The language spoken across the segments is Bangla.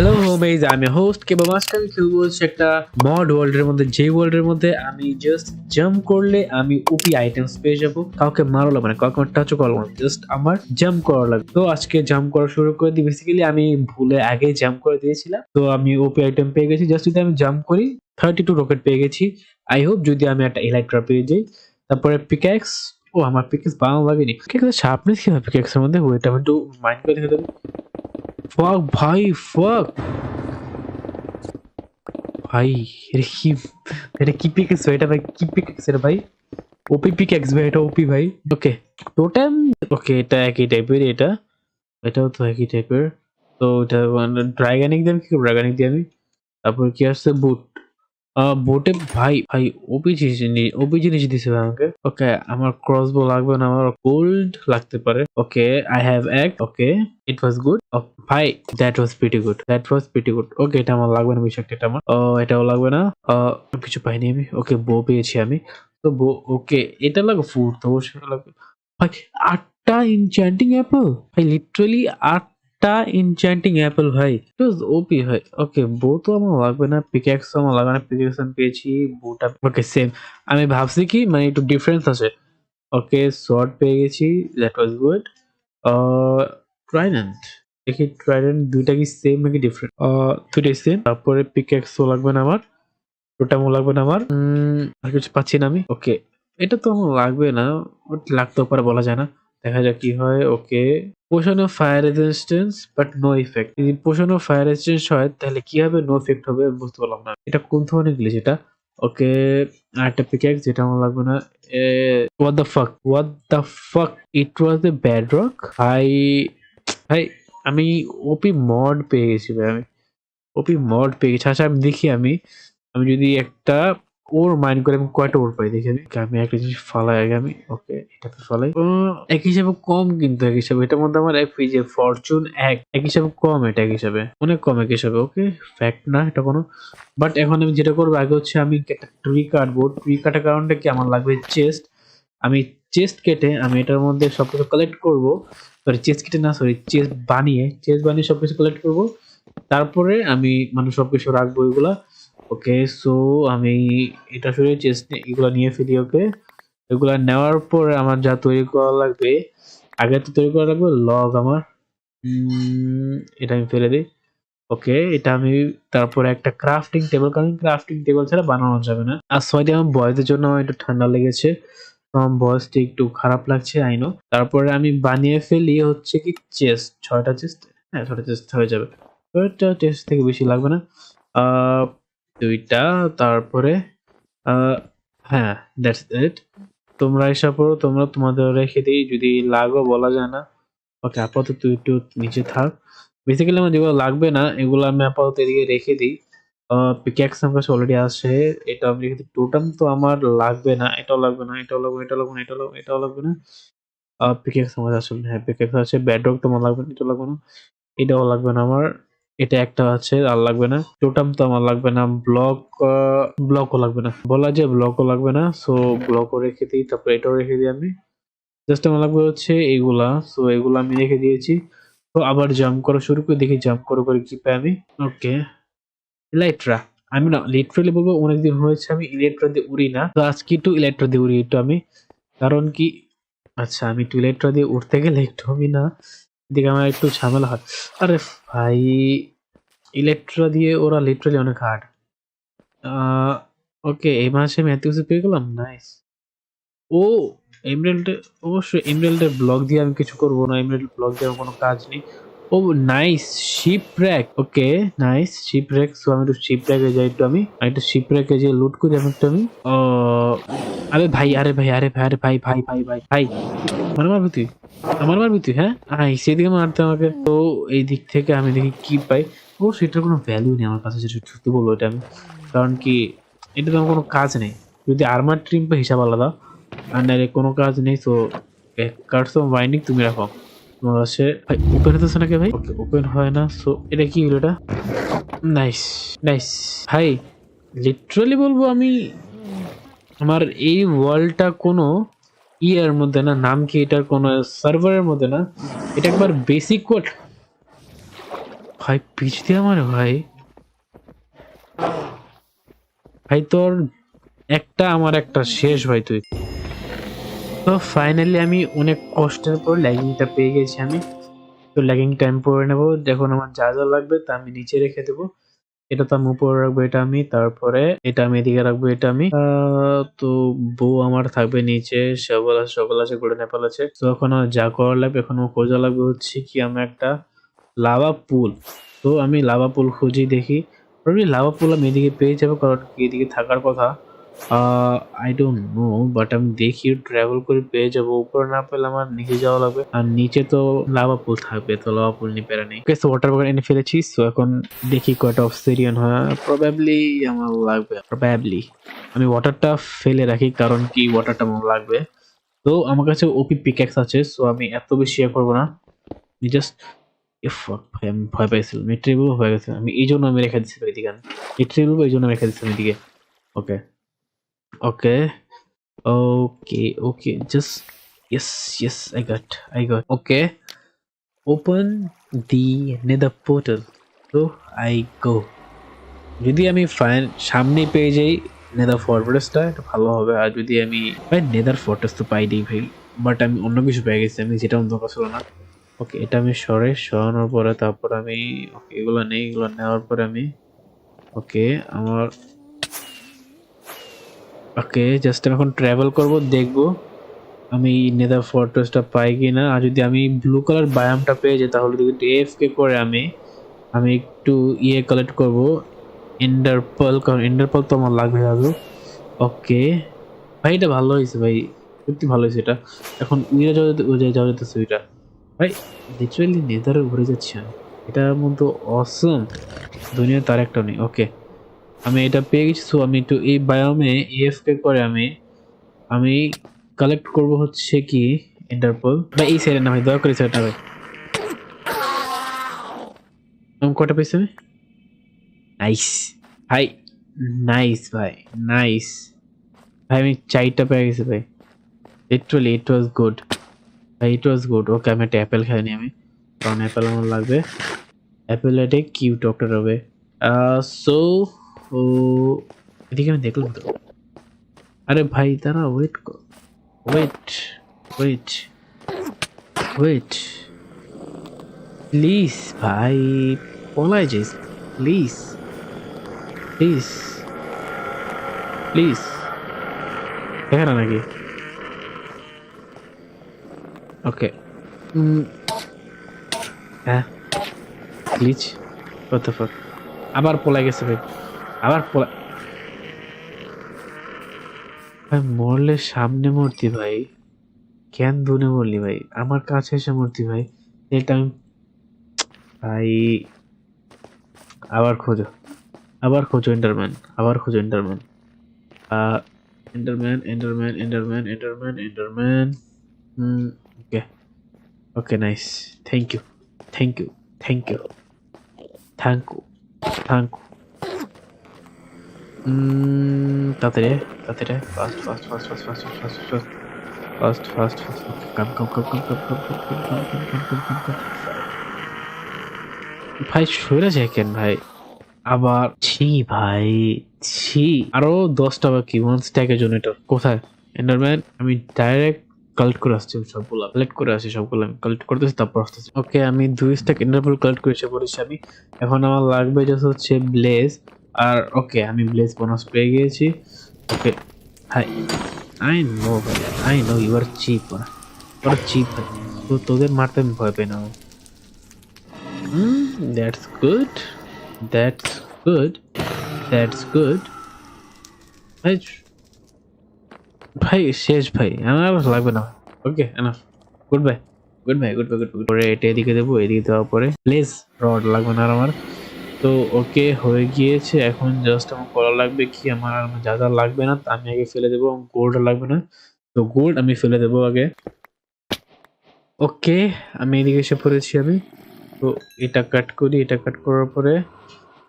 হ্যালো হোমেজ আমি হোস্ট কেবল আজকে আমি হচ্ছে একটা মড ওয়ার্ল্ডের মধ্যে যে ওয়ার্ল্ডের মধ্যে আমি জাস্ট জাম্প করলে আমি ওপি আইটেমস পেয়ে যাব। কাউকে মারো লাগবে না, কাউকে টাচও করব না জাস্ট আমার জাম্প করা লাগবে। তো আজকে জাম্প করা শুরু করে দিই। বেসিক্যালি আমি ভুলে আগে জাম্প করে দিয়েছিলাম। তো আমি ওপি আইটেম পেয়ে গেছি। জাস্ট যদি আমি জাম্প করি থার্টি টু রকেট পেয়ে গেছি। আই হোপ যদি আমি একটা ইলেকট্রা পেয়ে যাই। তারপরে পিক্যাক্স ও আমার পিকেক্স বানানো লাগেনি শার্পনেস কি হবে? পিকেক্সের মধ্যে ওয়েট আমি একটু মাইন্ড করে দেখে দেবো। ফাক ভাই ফাক ভাই এটা কি এটা কি পিকেক্স ভাই এটা ভাই কি পিকেক্স এটা ভাই ওপি পিকেক্স ভাই এটা ওপি ভাই ওকে টোটেম ওকে এটা একই টাইপের এটা এটাও তো একই টাইপের তো এটা ড্রাগনিক দিয়ে আমি কি ড্রাগনিক দিয়ে আমি তারপর কি আসছে বুট বোটে ভাই ভাই ওপি ওপি জিনিস দিছে আমাকে। ওকে আমার ক্রসবো লাগবে না, আমার গোল্ড লাগতে পারে। ওকে আই হ্যাভ এক ওকে ইট ওয়াজ গুড ভাই that was pretty good that was pretty good okay এটা আমার লাগবে না বিষয়টা এটা আমার। ও এটাও লাগবে না। কিছু পাইনি আমি। ওকে বো পেয়েছি আমি। তো বো ওকে এটা লাগবে ফুড তো অবশ্যই লাগবে। ভাই, আটটা ইনচ্যান্টিং অ্যাপল ভাই লিটারালি আটটা ইনচ্যান্টিং অ্যাপেল ভাই। ওপি ভাই। ওকে বো তো আমার লাগবে না পিক্যাক্স আমার লাগবে না পিক্যাক্স আমি পেয়েছি বোটা ওকে সেম আমি ভাবছি কি মানে একটু ডিফারেন্স আছে। ওকে শর্ট পেয়ে গেছি দ্যাট ওয়াজ গুড ট্রাইডেন্ট দেখি ট্রাইডেন্ট দুইটা কি সেম নাকি ডিফারেন্ট দুইটাই সেম তারপরে পিক্যাক্সও লাগবে না আমার। ওটা টোটামও লাগবে না আমার। আর কিছু পাচ্ছি না আমি। ওকে এটা তো আমার লাগবে না বাট লাগতেও পারে, বলা যায় না। দেখা যাক কি হয়, okay. Potion of fire resistance but no effect যদি পোষণ অফ ফায়ার রেজিস্ট্যান্স হয়, তাহলে কি হবে? নো ইফেক্ট হবে, বুঝতে পারলাম না। এটা কোন ধরনের গ্লিচ এটা? ওকে আর একটা পিক্যাক্স যেটা আমার লাগবে না। What the fuck what the fuck it was the bedrock ভাই ভাই, আমি ওপি মড পেয়ে গেছি, ভাই। আমি ওপি মড পেয়ে গেছি। আচ্ছা আমি দেখি আমি। আমি যদি একটা ওর মাইন্ড করে আমি কয়টা ওর পাই দেখি আমি। একটা জিনিস ফালাই আগে আমি ওকে এটাতে ফালাই। উম, এক হিসাবে কম কিন্তু এক হিসাবে। এটার মধ্যে আমার এক যে ফরচুন এক এক হিসাবে কম এটা এক হিসাবে। অনেক কম এক হিসাবে ওকে ফ্যাক্ট না এটা কোনো। বাট এখন আমি যেটা করব আগে হচ্ছে আমি একটা ট্রি কাটবো। ট্রি কাটার কারণটা কি? আমার লাগবে চেস্ট আমি চেস্ট কেটে আমি এটার মধ্যে সবকিছু কালেক্ট করব। সরি চেস্ট কেটে না সরি চেস্ট বানিয়ে চেস্ট বানিয়ে সবকিছু কালেক্ট করব। তারপরে আমি মানে সবকিছু রাখব এগুলা। ওকে সো আমি এটা শুরু চেস্ট এগুলো নিয়ে ফেলি ওকে এগুলা নেওয়ার পরে আমার যা তৈরি করা লাগবে, আগে তো তৈরি করা লাগবে লগ আমার। এটা আমি ফেলে দিই। ওকে এটা আমি তারপরে একটা ক্রাফটিং টেবিল কারণ ক্রাফটিং টেবিল ছাড়া বানানো যাবে না। আর সরি আমার বয়সের জন্য আমার একটু ঠান্ডা লেগেছে। আমার বয়সটা একটু খারাপ লাগছে আইনো তারপরে আমি বানিয়ে ফেলি হচ্ছে কি চেস্ট ছয়টা চেস্ট হ্যাঁ ছয়টা চেস্ট হয়ে যাবে। ছয়টা চেস্ট থেকে বেশি লাগবে না। দুইটা, তারপরে হ্যাঁ দ্যাটস ইট তোমরা এসব করো, তোমরা তোমাদের রেখে দিই, যদি লাগো বলা যায় না। ওকে, আপাতত একটু নিচে থাক। বেসিক্যালি আমার যেগুলো লাগবে না, এগুলো আমি আপাতত এদিকে রেখে দিই। পিক্যাক্স আমার কাছে অলরেডি আসে এটা আমি রেখে দিই। টোটাম তো আমার লাগবে না, এটাও লাগবে না, এটাও লাগবে এটাও লাগবে না, এটাও লাগবে এটাও লাগবে না। পিক্যাক্স আমার আসলে হ্যাঁ পিক্যাক্স আছে। ব্যাডরক তোমার লাগবে না এটা লাগবে না। এটাও লাগবে না আমার। এটা একটা আছে, আর লাগবে না। টোটাম তো আমার লাগবে না ব্লক ব্লকও লাগবে না। বলা যায় ব্লকও লাগবে না সো ব্লকও রেখে দিই, তারপর এটাও রেখে দিই আমি। জাস্ট আমার লাগবে হচ্ছে এগুলা সো এগুলো আমি রেখে দিয়েছি। তো আবার জাম্প করা শুরু করে, দেখি জাম্প করে করে কি পাই আমি। ওকে ইলেকট্রা আমি না লিটারালি বলব অনেকদিন হয়েছে, আমি ইলেকট্রা দিয়ে উড়ি না। তো আজকে একটু ইলেকট্রা দিয়ে উড়ি একটু আমি। কারণ কি আচ্ছা আমি একটু ইলেকট্রা দিয়ে উঠতে গেলে একটু আমি না এদিকে আমার একটু ঝামেলা হয়। আরে ভাই, ইলেকট্রা দিয়ে ওরা লিটারালি অনেক হার্ড ওকে এই মাসে কিছু পেয়ে গেলাম? নাইস ও এমরেল্ডে অবশ্যই এমরেল্ডের ব্লগ দিয়ে আমি কিছু করব না। এমরেল্ড ব্লগ দিয়ে আমার কোনো কাজ নেই। ও nice shipwreck okay nice shipwreck so আমি একটু শিপ র্যাকে যাই একটু আমি। একটু শিপ র্যাকে যে লুট করি আমি একটু আমি। ও, আরে ভাই আরে ভাই আরে ভাই আরে ভাই ভাই ভাই ভাই ভাই। আমার মারবি তুই? আমার মারবি তুই হ্যাঁ? আই সেদিকে মারতে আমাকে তো, এই দিক থেকে আমি দেখি কি পাই। ও, সেটার কোনো ভ্যালু নেই আমার কাছে, যেটা সত্যি বলব এটা আমি। কারণ কি এটা তো আমার কোনো কাজ নেই। যদি আর্মার ট্রিম বা হিসাব আলাদা। আর নাইলে কোনো কাজ নেই তো কার্ডস অফ বাইন্ডিং তুমি রাখো। কাছে ভাই ওপেন হতেছে নাকি ভাই? ওকে ওপেন হয় না সো এটা কি হলো এটা? নাইস নাইস ভাই লিটারালি বলব আমি আমার এই ওয়ার্ল্ডটা কোনো ইয়ের মধ্যে না নাম কি এটার কোনো সার্ভারের মধ্যে না এটা একবার বেসিক কোড ভাই পিচ দিয়ে আমার ভাই। ভাই তোর একটা আমার একটা শেষ ভাই তুই। তো ফাইনালি আমি অনেক কষ্টের পর ল্যাগিংটা পেয়ে গেছি আমি। তো ল্যাগিং টাইম পরে নেব। যখন আমার যা যা লাগবে তা আমি নিচে রেখে দেবো। এটা তো আমি উপরে রাখব, এটা আমি। তারপরে এটা আমি এদিকে রাখব, এটা আমি। তো বউ আমার থাকবে নিচে সকল আছে সকল আছে গোড়ে নেপাল আছে। তো এখন আমার যা করার লাগবে, এখন আমার খোঁজা লাগবে হচ্ছে কি আমি একটা লাভা পুল তো আমি লাভা পুল খুঁজি দেখি। লাভা পুল আমি এদিকে পেয়ে যাব, কারণ এদিকে থাকার কথা। আই ডোন্ট নো বাট আমি দেখি ট্রাভেল করে পেয়ে যাব। উপরে না পেলে আমার নিচে যাওয়া লাগবে। আর নিচে তো লাভা পুল থাকবে, তো লাভা পুল নিয়ে পেরা নেই। সো ওয়াটার বাগান এনে ফেলেছি সো এখন দেখি কয়টা অবসিডিয়ান হয়। প্রবাবলি আমার লাগবে প্রবাবলি আমি ওয়াটারটা ফেলে রাখি, কারণ কি ওয়াটারটা আমার লাগবে। তো আমার কাছে ওপি পিক্যাক্স আছে সো আমি এত বেশি ইয়ে করব না। আমি জাস্ট ভাই, আমি ভয় পাইছিলাম। এই ট্রেবল হয়ে গেছে। আমি এই জন্য আমি রেখে দিচ্ছি এদিকে। এই ট্রেবল এই জন্য রেখে দিচ্ছি এদিকে। Okay okay okay okay just yes yes, i got i got. Okay. Open the nether portal. So, i go. যদি আমি ফাইন সামনে পেয়ে যাই নেদার ফরট্রেসটা এটা ভালো হবে। আর যদি আমি ভাই নেদার ফরট্রেস তো পাই দিই ভাই। বাট আমি অন্য কিছু পেয়ে গেছি, আমি যেটা অন্য কথা ছিল না। ওকে এটা আমি সরে, সরানোর পরে তারপর আমি ওকে এগুলো নেই, এগুলো নেওয়ার পরে আমি ওকে আমার ওকে জাস্ট আমি এখন ট্রাভেল করব, দেখব আমি নেদার ফরট্রেসটা পাই কি না আর যদি আমি ব্লু কালার বায়ামটা পেয়ে যাই, তাহলে যদি এফ কে করে আমি আমি একটু ইয়ে কালেক্ট করব। এন্ডারপল কারণ এন্ডারপল তো আমার লাগবে যাবে ওকে ভাই, এটা ভালো হয়েছে ভাই, সত্যি ভালো হয়েছে এটা। এখন উইরা যাওয়া যাওয়া যেতেছে ওইটা। ভাই লিটারালি নেদারে ঘুরে যাচ্ছি এটার মধ্যে অসম দুনিয়া তার একটা নেই। ওকে আমি এটা পেয়ে গেছি সো আমি একটু এই বায়োমে ইএফকে করে আমি আমি কালেক্ট করব হচ্ছে কি ইন্টারপল বা এই সাইডে না ভাই দয়া করে সাইডটা ভাই আমি কটা পেয়েছি আমি? নাইস ভাই নাইস ভাই নাইস ভাই আমি চারটা পেয়ে গেছি ভাই। লিটারালি ইট ওয়াজ গুড ভাই ইট ওয়াজ গুড ওকে আমি একটা অ্যাপেল খাইনি আমি। কারণ অ্যাপেল আমার লাগবে। অ্যাপেল এটা কিউ ডক্টর হবে। সো ও, এদিকে আমি দেখলাম তো। আরে ভাই তারা wait wait wait wait please ভাই পলাই যাইস। প্লিজ প্লিজ প্লিজ দেখে না নাকি? ওকে হ্যাঁ প্লিজ কত আবার পলাই গেছে ভাই। আবার ভাই, মরলে সামনে মূর্তি ভাই। কেন দূরে মরলি ভাই? আমার কাছে এসে মূর্তি ভাই। এটা আমি ভাই, আবার খোঁজো। আবার খোঁজো এন্ডারম্যান আবার খোঁজো enderman enderman enderman enderman enderman enderman okay. Okay, nice. Thank you thank you thank you thank you thank you তাড়াতাড়ি তাড়াতাড়ি fast fast fast fast fast fast fast fast fast fast come come come come come come come come come come come come come ভাই সরে কেন ভাই আবার ছি ভাই ছি আরও দশটা বাকি ওয়ান স্ট্যাকের জন্য এটা কোথায় এন্ডারম্যান আমি ডাইরেক্ট কালেক্ট করে আসছি সবগুলো কালেক্ট করে আসি সবগুলো আমি কালেক্ট করতেছি তারপর আসতেছি ওকে আমি দুই স্ট্যাক এন্ডারপল কালেক্ট করে পড়েছি আমি এখন আমার লাগবে যে হচ্ছে ব্লেজ আর, ওকে, আমি ব্লেজ বোনাস পেয়ে গিয়েছি। ওকে হাই আই নো ভাই I know you are cheap ওরা চিপ ভাই। তো তোদের মারতে আমি ভয় পাই না। That's good that's good that's good ভাই ভাই, শেষ, ভাই, আমার লাগবে না। Okay enough goodbye goodbye goodbye goodbye পরে এটা এদিকে দেবো, এদিকে দেওয়ার পরে। প্লিজ রড লাগবে না আর আমার। তো ওকে হয়ে গিয়েছে, এখন জাস্ট আমার করা লাগবে কি, আমার আর যা যা লাগবে না আমি আগে ফেলে দেবো গোল্ড লাগবে না। তো গোল্ড আমি ফেলে দেবো আগে। ওকে, আমি এদিকে এসে পড়েছি আমি। তো এটা কাট করি, এটা কাট করার পরে,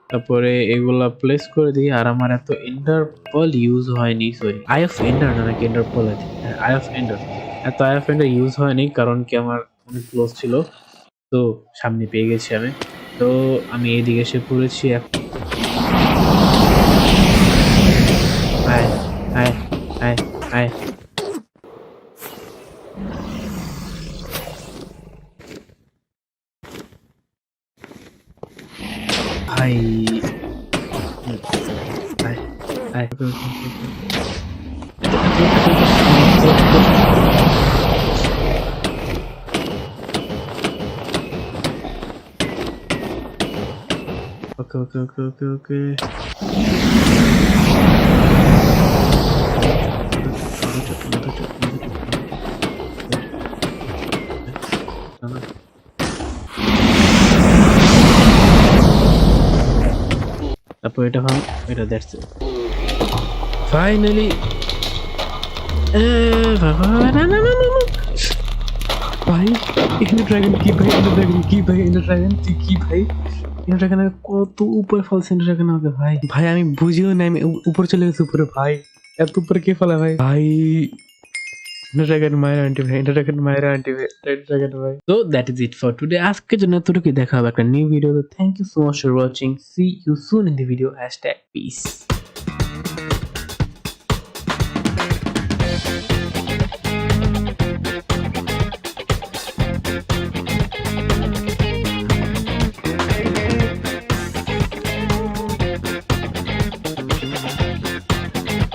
তারপরে এগুলা প্লেস করে দিই। আর আমার এত ইন্টারপল ইউজ হয়নি সরি আই অফ এন্ডার না নাকি ইন্টারপল আছে। আই অফ এন্ডার এত আই অফ এন্ডার ইউজ হয়নি, কারণ কি আমার অনেক ক্লোজ ছিল। তো সামনে পেয়ে গেছি আমি। তো আমি এইদিকে এসে পড়েছি আয় আয় আয় আয়। ভাই ওকে ওকে ওকে ওকে ওকে তারপর এটা ভাঙ এটা দ্যাটস ফাইনালি ভাই এখানে ড্রাগন কি ভাই এখানে ড্রাগন কি ভাই এখানে ড্রাগন তুই কি ভাই এখানে কত উপরে ফল এখানে আমাকে ভাই? ভাই আমি বুঝিও না আমি উপরে চলে গেছি উপরে ভাই। এত উপরে কে ফেলা ভাই? ভাই ড্রাগন মায়ের আন্টি ভাই ড্রাগন মায়ের আন্টি ভাই ড্রাগন ভাই। তো that is it for today আজকের জন্য এতটুকুই দেখা হবে একটা new video thank you so much for watching see you soon in the video hashtag peace